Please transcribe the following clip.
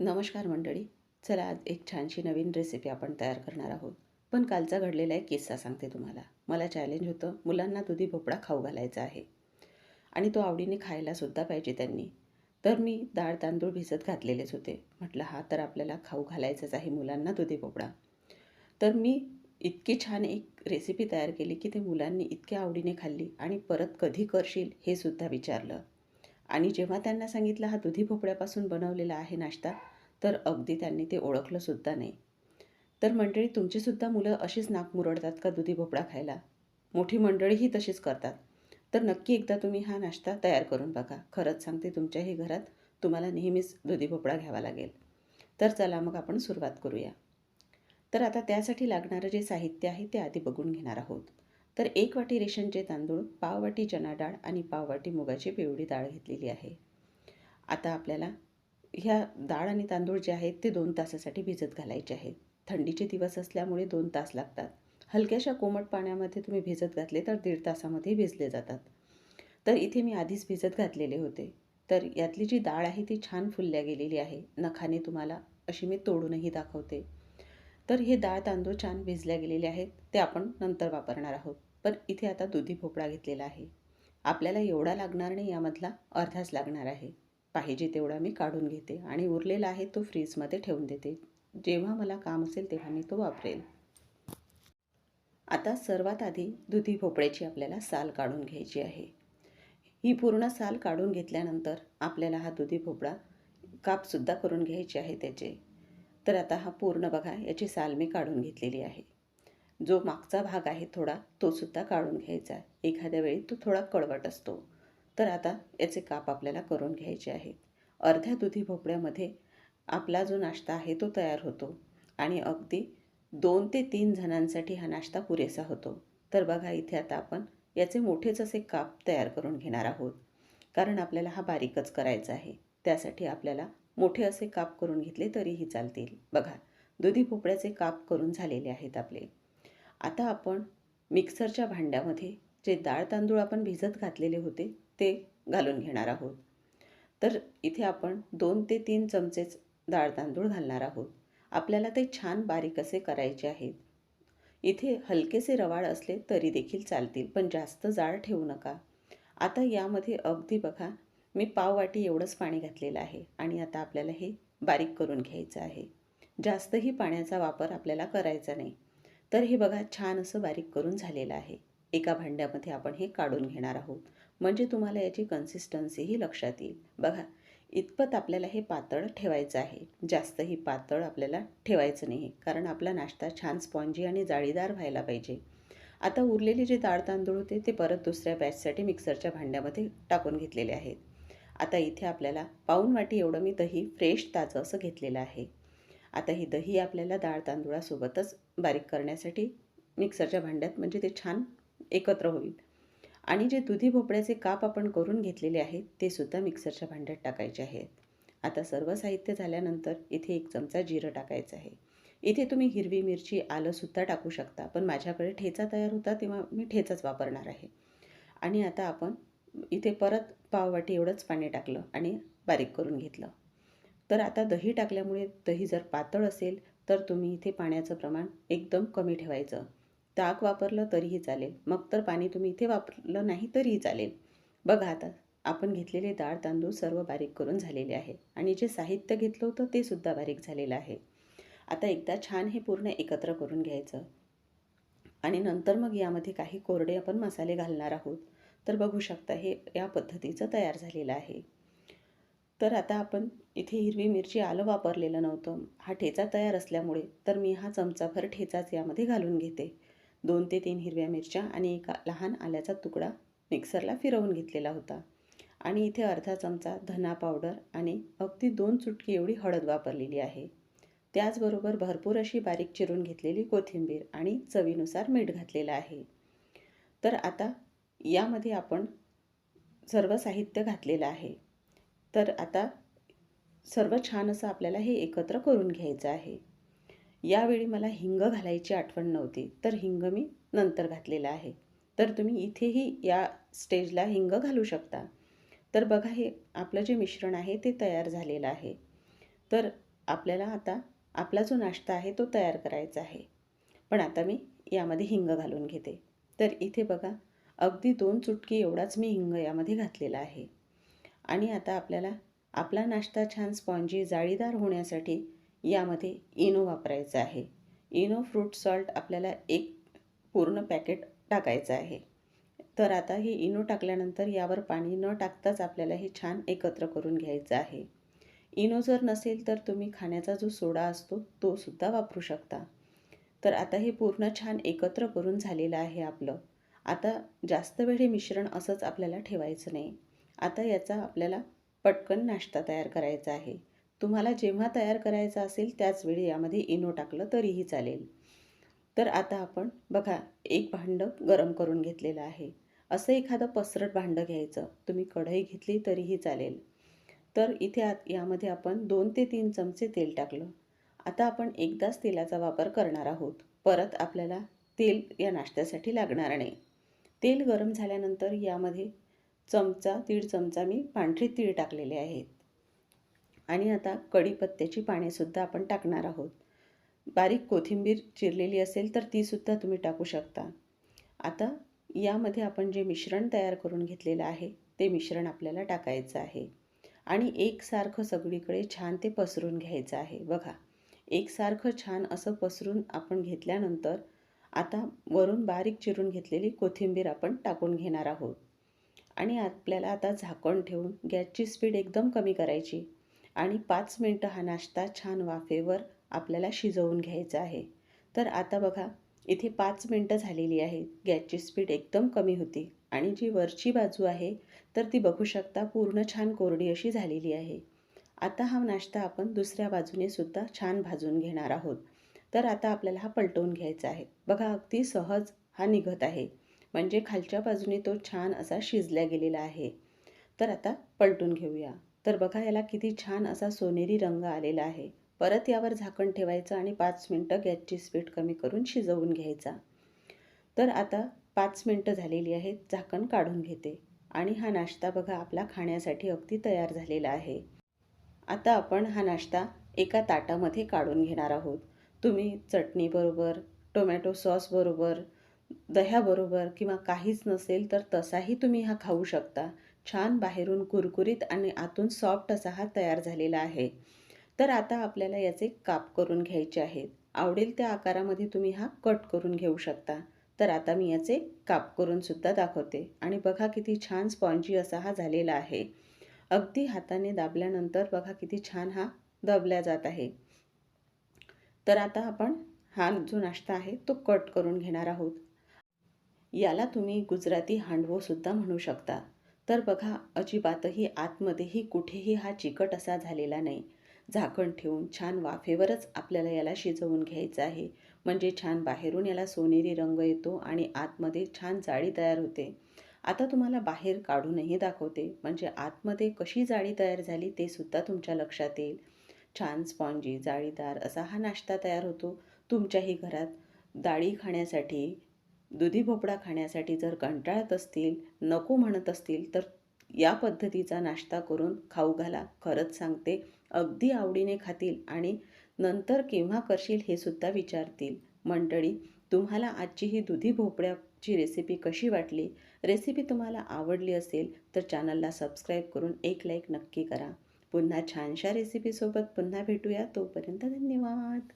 नमस्कार मंडळी. चला आज एक छानशी नवीन रेसिपी आपण तयार करणार आहोत. पण कालचा घडलेला एक किस्सा सांगते तुम्हाला. मला चॅलेंज होतं मुलांना दुधी भोपळा खाऊ घालायचा आहे. आणि तो आवडीने खायलासुद्धा पाहिजे त्यांनी. तर मी डाळ तांदूळ भिजत घातलेलेच होते. म्हटलं हा तर आपल्याला खाऊ घालायचाच आहे मुलांना दुधी भोपळा. तर मी इतकी छान एक रेसिपी तयार केली की ते मुलांनी इतक्या आवडीने खाल्ली आणि परत कधी करशील हे सुद्धा विचारलं. आणि जेव्हा त्यांना सांगितलं हा दुधी भोपळ्यापासून बनवलेला आहे नाश्ता तर अगदी त्यांनी ते ओळखलंसुद्धा नाही. तर मंडळी तुमचीसुद्धा मुलं अशीच नाक मुरडतात का दुधी भोपळा खायला? मोठी मंडळीही तशीच करतात. तर नक्की एकदा तुम्ही हा नाश्ता तयार करून बघा. खरंच सांगते तुमच्याही घरात तुम्हाला नेहमीच दुधी भोपळा घ्यावा लागेल. तर चला मग आपण सुरुवात करूया. तर आता त्यासाठी लागणारं जे साहित्य आहे ते आधी बघून घेणार आहोत. तर एक वाटी रेशनचे तांदूळ पाव वाटी चना डाळ आणि पाव वाटी मुगाची पिवळी डाळ घेतलेली आहे. आता आपल्याला ह्या डाळ आणि तांदूळ जे आहेत ते दोन तासासाठी भिजत घालायचे आहेत. थंडीचे दिवस असल्यामुळे दोन तास लागतात. हलक्याशा कोमट पाण्यामध्ये तुम्ही भिजत घातले तर दीड तासामध्ये भिजले जातात. तर इथे मी आधीच भिजत घातलेले होते. तर यातली जी डाळ आहे ती छान फुलल्या गेलेली आहे. नखाने तुम्हाला अशी मी तोडूनही दाखवते. तर हे डाळ तांदूळ छान भिजल्या गेलेले आहेत. ते आपण नंतर वापरणार आहोत. पण इथे आता दुधी भोपळा घेतलेला आहे. आपल्याला एवढा लागणार नाही यामधला अर्धाच लागणार आहे. पाहिजे तेवढा मी काढून घेते आणि उरलेला आहे तो फ्रीजमध्ये ठेवून देते. जेव्हा मला काम असेल तेव्हा मी तो वापरेल. आता सर्वात आधी दुधी भोपळ्याची आपल्याला साल काढून घ्यायची आहे. ही पूर्ण साल काढून घेतल्यानंतर आपल्याला हा दुधी भोपळा कापसुद्धा करून घ्यायचे आहे त्याचे. तर आता हा पूर्ण बघा याची साल मी काढून घेतलेली आहे. जो मागचा भाग आहे थोडा तो सुद्धा काढून घ्यायचा एखाद्या वेळी तो थोडा कडवट असतो. तर आता याचे काप आपल्याला करून घ्यायचे आहेत. अर्ध्या दुधी भोपळ्यामध्ये आपला जो नाश्ता आहे तो तयार होतो. आणि अगदी दोन ते तीन जणांसाठी हा नाश्ता पुरेसा होतो. तर बघा इथे आता आपण याचे मोठेच असे काप तयार करून घेणार आहोत. कारण आपल्याला हा बारीकच करायचा आहे. त्यासाठी आपल्याला मोठे असे काप करून घेतले तरीही चालतील. बघा दुधी भोपळ्याचे काप करून झालेले आहेत आपले. आता आपण मिक्सरच्या भांड्यामध्ये जे डाळ तांदूळ आपण भिजत घातलेले होते ते घालून घेणार आहोत. तर इथे आपण दोन ते तीन चमचेच डाळ तांदूळ घालणार आहोत. आपल्याला ते छान बारीक असे करायचे आहेत. इथे हलकेसे रवाळ असले तरी देखील चालतील पण जास्त जाड ठेवू नका. आता यामध्ये अगदी बघा मी पाव वाटी एवढंच पाणी घातलेलं आहे आणि आता आपल्याला हे बारीक करून घ्यायचं आहे. जास्तही पाण्याचा वापर आपल्याला करायचा नाही. तर हे बघा छान असं बारीक करून झालेलं आहे. एका भांड्यामध्ये आपण हे काढून घेणार आहोत. म्हणजे तुम्हाला याची कन्सिस्टन्सीही लक्षात येईल. बघा इतपत आपल्याला हे पातळ ठेवायचं आहे. जास्तही पातळ आपल्याला ठेवायचं नाही कारण आपला नाश्ता छान स्पॉन्जी आणि जाळीदार व्हायला पाहिजे. आता उरलेले जे डाळ तांदूळ होते ते परत दुसऱ्या बॅचसाठी मिक्सरच्या भांड्यामध्ये टाकून घेतलेले आहेत. आता इथे आपल्याला पाऊन वाटी एवढं मी दही फ्रेश ताजं असं घेतलेलं आहे. आता ही दही आपल्याला डाळ तांदूळासोबतच बारीक करण्यासाठी मिक्सरच्या भांड्यात म्हणजे ते छान एकत्र होईल. आणि जे दुधी भोपळ्याचे काप आपण करून घेतलेले आहेत ते सुद्धा मिक्सरच्या भांड्यात टाकायचे आहेत. आता सर्व साहित्य झाल्यानंतर इथे एक चमचा जिरं टाकायचं आहे. इथे तुम्ही हिरवी मिरची आलंसुद्धा टाकू शकता पण माझ्याकडे ठेचा तयार होता तेव्हा मी ठेचाच वापरणार आहे. आणि आता आपण इथे परत पाववाटी एवढंच पाणी टाकलं आणि बारीक करून घेतलं. तर आता दही टाकल्यामुळे दही जर पातळ असेल तर तुम्ही इथे पाण्याचं प्रमाण एकदम कमी ठेवायचं. ताक वापरलं तरीही चालेल. मग तर पाणी तुम्ही इथे वापरलं नाही तरीही चालेल. बघा आता आपण घेतलेले डाळ तांदूळ सर्व बारीक करून झालेले आहे आणि जे साहित्य घेतलं होतं ते सुद्धा बारीक झालेलं आहे. आता एकदा छान हे पूर्ण एकत्र करून घ्यायचं. आणि नंतर मग यामध्ये काही कोरडे आपण मसाले घालणार आहोत. तर बघू शकता हे या पद्धतीचं तयार झालेलं आहे. तर आता आपण इथे हिरवी मिरची आलं वापरलेलं नव्हतं. हा ठेचा तयार असल्यामुळे तर मी हा चमचाभर ठेचाच यामध्ये घालून घेते. दोन ते तीन हिरव्या मिरच्या आणि एका लहान आल्याचा तुकडा मिक्सरला फिरवून घेतलेला होता. आणि इथे अर्धा चमचा धना पावडर आणि अगदी दोन चुटकी एवढी हळद वापरलेली आहे. त्याचबरोबर भरपूर अशी बारीक चिरून घेतलेली कोथिंबीर आणि चवीनुसार मीठ घातलेलं आहे. तर आता यामध्ये आपण सर्व साहित्य घातलेलं आहे. तर आता सर्व छान असं आपल्याला हे एकत्र करून घ्यायचं आहे. यावेळी मला हिंग घालायची आठवण नव्हती तर हिंग मी नंतर घातलेला आहे. तर तुम्ही इथेही या स्टेजला हिंग घालू शकता. तर बघा हे आपलं जे मिश्रण आहे ते तयार झालेलं आहे. तर आपल्याला आता आपला जो नाश्ता आहे तो तयार करायचा आहे. पण आता मी यामध्ये हिंग घालून घेते. तर इथे बघा अगदी दोन चुटकी एवढाच मी हिंग यामध्ये घातलेला आहे. आणि आता आपल्याला आपला नाश्ता छान स्पॉन्जी जाळीदार होण्यासाठी यामध्ये इनो वापरायचा आहे. इनो फ्रूट सॉल्ट आपल्याला एक पूर्ण पॅकेट टाकायचं आहे. तर आता हे इनो टाकल्यानंतर यावर पाणी न टाकताच आपल्याला हे छान एकत्र करून घ्यायचं आहे. इनो जर नसेल तर तुम्ही खाण्याचा जो सोडा असतो तो सुद्धा वापरू शकता. तर आता हे पूर्ण छान एकत्र करून झालेलं आहे आपलं. आता जास्त वेळ हे मिश्रण असंच आपल्याला ठेवायचं नाही. आता याचा आपल्याला पटकन नाश्ता तयार करायचा आहे. तुम्हाला जेव्हा तयार करायचा असेल त्याच वेळी यामध्ये इनो टाकलं तरीही चालेल. तर आता आपण बघा एक भांडं गरम करून घेतलेलं आहे. असं एखादं पसरट भांडं घ्यायचं. तुम्ही कढई घेतली तरीही चालेल. तर इथे आत यामध्ये आपण दोन ते तीन चमचे तेल टाकलं. आता आपण एकदाच तेलाचा वापर करणार आहोत. परत आपल्याला तेल या नाश्त्यासाठी लागणार नाही. तेल गरम झाल्यानंतर यामध्ये चमचा दीड चमचा मी पांढरी तीळ टाकलेले आहेत. आणि आता कढीपत्त्याची पानेसुद्धा आपण टाकणार आहोत. बारीक कोथिंबीर चिरलेली असेल तर तीसुद्धा तुम्ही टाकू शकता. आता यामध्ये आपण जे मिश्रण तयार करून घेतलेलं आहे ते मिश्रण आपल्याला टाकायचं आहे. आणि एकसारखं सगळीकडे छान ते पसरून घ्यायचं आहे. बघा एकसारखं छान असं पसरून आपण घेतल्यानंतर आता वरून बारीक चिरून घेतलेली कोथिंबीर आपण टाकून घेणार आहोत. आणि आपल्याला आता झाकण ठेवून गॅसची स्पीड एकदम कमी करायची. आणि पाच मिनटं हा नाश्ता छान वाफेवर आपल्याला शिजवून घ्यायचा आहे. तर आता बघा इथे पाच मिनटं झालेली आहेत. गॅसची स्पीड एकदम कमी होती. आणि जी वरची बाजू आहे तर ती बघू शकता पूर्ण छान कोरडी अशी झालेली आहे. आता हा नाश्ता आपण दुसऱ्या बाजूने सुद्धा छान भाजून घेणार आहोत. तर आता आपल्याला हा पलटवून घ्यायचा आहे. बघा अगदी सहज हा निघत आहे. म्हणजे खालच्या बाजूने तो छान असा शिजल्या गेलेला आहे. तर आता पलटून घेऊया. तर बघा याला किती छान असा सोनेरी रंग आलेला आहे. परत यावर झाकण ठेवायचं आणि पाच मिनटं गॅसची स्पीड कमी करून शिजवून घ्यायचा. तर आता पाच मिनटं झालेली आहेत झाकण काढून घेते. आणि हा नाश्ता बघा आपला खाण्यासाठी अगदी तयार झालेला आहे. आता आपण हा नाश्ता एका ताटामध्ये काढून घेणार आहोत. तुम्ही चटणीबरोबर टोमॅटो सॉसबरोबर दह्याबरोबर किंवा काहीच नसेल तर तसाही तुम्ही हा खाऊ शकता. छान बाहेरून कुरकुरीत आणि आतून सॉफ्ट असा हा तयार झालेला आहे. तर आता आपल्याला याचे काप करून घ्यायचे आहेत. आवडेल त्या आकारामध्ये तुम्ही हा कट करून घेऊ शकता. तर आता मी याचे काप करून सुद्धा दाखवते. आणि बघा किती छान स्पॉन्जी असा हा झालेला आहे. अगदी हाताने दाबल्यानंतर बघा किती छान हा दबल्या जात आहे. तर आता आपण हा जो नाश्ता आहे तो कट करून घेणार आहोत. याला तुम्ही गुजराती हांडवोसुद्धा म्हणू शकता. तर बघा अजिबातही आतमध्येही कुठेही हा चिकट असा झालेला नाही. झाकण ठेवून छान वाफेवरच आपल्याला याला शिजवून घ्यायचं आहे. म्हणजे छान बाहेरून याला सोनेरी रंग येतो आणि आतमध्ये छान जाळी तयार होते. आता तुम्हाला बाहेर काढूनही दाखवते. म्हणजे आतमध्ये कशी जाळी तयार झाली ते सुद्धा तुमच्या लक्षात येईल. छान स्पॉन्जी जाळीदार असा हा नाश्ता तयार होतो. तुमच्याही घरात डाळी खाण्यासाठी दुधी भोपळा खाण्यासाठी जर कंटाळत असतील नको म्हणत असतील तर या पद्धतीचा नाश्ता करून खाऊ घाला. खरंच सांगते अगदी आवडीने खातील आणि नंतर केव्हा करशील हे सुद्धा विचारतील. मंडळी तुम्हाला आजची ही दुधी भोपळ्याची रेसिपी कशी वाटली? रेसिपी तुम्हाला आवडली असेल तर चॅनलला सबस्क्राईब करून एक लाईक नक्की करा. पुन्हा छानशा रेसिपीसोबत पुन्हा भेटूया. तोपर्यंत धन्यवाद!